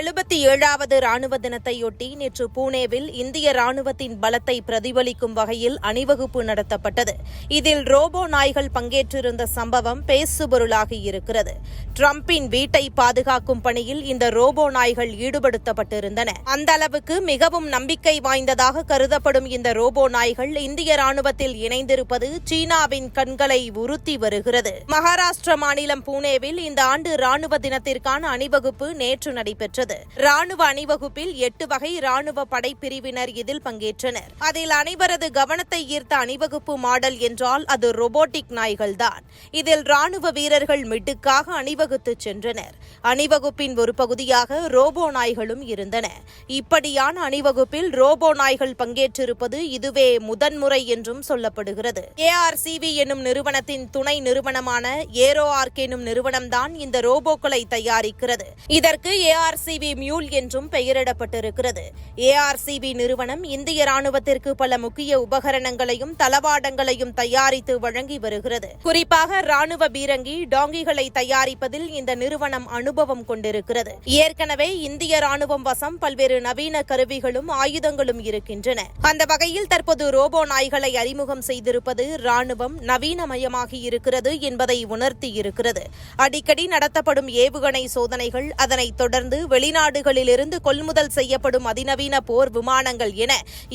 எழுபத்தி ஏழாவது ராணுவ தினத்தையொட்டி நேற்று பூனேவில் இந்திய ராணுவத்தின் பலத்தை பிரதிபலிக்கும் வகையில் அணிவகுப்பு நடத்தப்பட்டது. இதில் ரோபோ நாய்கள் பங்கேற்றிருந்த சம்பவம் பேசுபொருளாகி இருக்கிறது. டிரம்பின் வீட்டை பாதுகாக்கும் பணியில் இந்த ரோபோ நாய்கள் ஈடுபடுத்தப்பட்டிருந்தன. அந்த அளவுக்கு மிகவும் நம்பிக்கை வாய்ந்ததாக கருதப்படும் இந்த ரோபோ நாய்கள் இந்திய ராணுவத்தில் இணைந்திருப்பது சீனாவின் கண்களை உறுத்தி வருகிறது. மகாராஷ்டிர மாநிலம் பூனேவில் இந்த ஆண்டு ராணுவ தினத்திற்கான அணிவகுப்பு நேற்று நடைபெற்றது. நடைபெற்றது ராணுவ அணிவகுப்பில் எட்டு வகை ராணுவ படைப்பிரிவினர் இதில் பங்கேற்றனர். அதில் அனைவரது கவனத்தை ஈர்த்த அணிவகுப்பு மாடல் என்றால் அது ரோபோட்டிக் நாய்கள்தான். இதில் ராணுவ வீரர்கள் மிட்டுக்காக அணிவகுத்து சென்றனர். அணிவகுப்பின் ஒரு பகுதியாக ரோபோ நாய்களும் இருந்தன. இப்படியான அணிவகுப்பில் ரோபோ நாய்கள் பங்கேற்றிருப்பது இதுவே முதன்முறை என்றும் சொல்லப்படுகிறது. ஏஆர்சிவி என்னும் நிறுவனத்தின் துணை நிறுவனமான ஏரோ ஆர்க் என்னும் நிறுவனம்தான் இந்த ரோபோக்களை தயாரிக்கிறது. இதற்கு ஏஆர்சி ஏஆர்சிபி மியூல் என்றும் பெயரிடப்பட்டிருக்கிறது. ஏஆர்சிபி நிறுவனம் இந்திய ராணுவத்திற்கு பல முக்கிய உபகரணங்களையும் தளவாடங்களையும் தயாரித்து வழங்கி வருகிறது. குறிப்பாக ராணுவ பீரங்கி டாங்கிகளை தயாரிப்பதில் இந்த நிறுவனம் அனுபவம் கொண்டிருக்கிறது. ஏற்கனவே இந்திய ராணுவம் வசம் பல்வேறு நவீன கருவிகளும் ஆயுதங்களும் இருக்கின்றன. அந்த வகையில் தற்போது ரோபோ நாய்களை அறிமுகம் செய்திருப்பது ராணுவம் நவீனமயமாகி இருக்கிறது என்பதை உணர்த்தி இருக்கிறது அடிக்கடி நடத்தப்படும் ஏவுகணை சோதனைகள் அதனைத் தொடர்ந்து வெளிநாடுகளிலிருந்து கொள்முதல் செய்யப்படும் அதிநவீன போர் விமானங்கள் என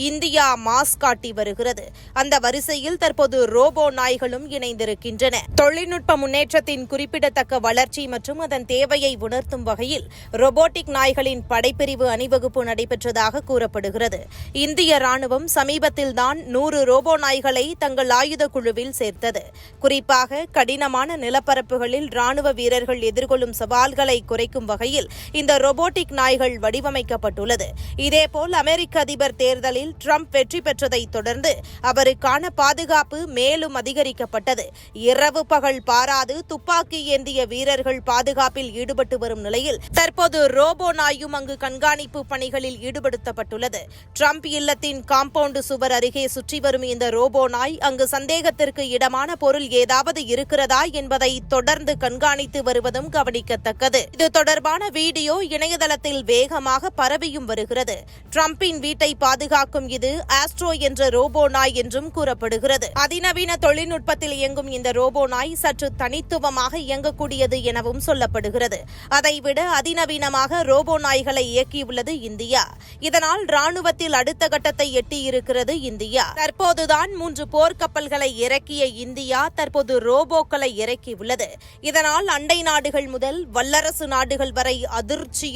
இந்தியா மாஸ் காட்டி வருகிறது. அந்த வரிசையில் தற்போது ரோபோ நாய்களும் இணைந்திருக்கின்றன. தொழில்நுட்ப முன்னேற்றத்தின் குறிப்பிடத்தக்க வளர்ச்சி மற்றும் அதன் தேவையை உணர்த்தும் வகையில் ரோபோட்டிக் நாய்களின் படைப்பிரிவு அணிவகுப்பு நடைபெற்றதாக கூறப்படுகிறது. இந்திய ராணுவம் சமீபத்தில்தான் நூறு ரோபோ நாய்களை தங்கள் ஆயுத குழுவில் சேர்த்தது. குறிப்பாக கடினமான நிலப்பரப்புகளில் ராணுவ வீரர்கள் எதிர்கொள்ளும் சவால்களை குறைக்கும் வகையில் இந்த ரோபோ ரோபோட்டிக் நாய்கள் வடிவமைக்கப்பட்டுள்ளது. இதேபோல் அமெரிக்க அதிபர் தேர்தலில் ட்ரம்ப் வெற்றி பெற்றதை தொடர்ந்து அவருக்கான பாதுகாப்பு மேலும் அதிகரிக்கப்பட்டது. இரவு பகல் பாராது துப்பாக்கி ஏந்திய வீரர்கள் பாதுகாப்பில் ஈடுபட்டு வரும் நிலையில் தற்போது ரோபோ நாயும் அங்கு கண்காணிப்பு பணிகளில் ஈடுபடுத்தப்பட்டுள்ளது. ட்ரம்ப் இல்லத்தின் காம்பவுண்டு சுவர் அருகே சுற்றி வரும் இந்த ரோபோ நாய் அங்கு சந்தேகத்திற்கு இடமான பொருள் ஏதாவது இருக்கிறதா என்பதை தொடர்ந்து கண்காணித்து வருவதும் கவனிக்கத்தக்கது. இது தொடர்பான வீடியோ இணையதளத்தில் வேகமாக பரவியும் வருகிறது. டிரம்பின் வீட்டை பாதுகாக்கும் இது ஆஸ்ட்ரோ என்ற ரோபோ நாய் என்றும் கூறப்படுகிறது. அதிநவீன தொழில்நுட்பத்தில் இயங்கும் இந்த ரோபோ நாய் சற்று தனித்துவமாக இயங்கக்கூடியது எனவும் சொல்லப்படுகிறது. அதைவிட அதிநவீனமாக ரோபோ நாய்களை இயக்கியுள்ளது இந்தியா. இதனால் ராணுவத்தில் அடுத்த கட்டத்தை எட்டியிருக்கிறது இந்தியா. தற்போதுதான் மூன்று போர்க்கப்பல்களை இறக்கிய இந்தியா தற்போது ரோபோக்களை இறக்கியுள்ளது. இதனால் அண்டை நாடுகள் முதல் வல்லரசு நாடுகள் வரை அதிர்ச்சியில்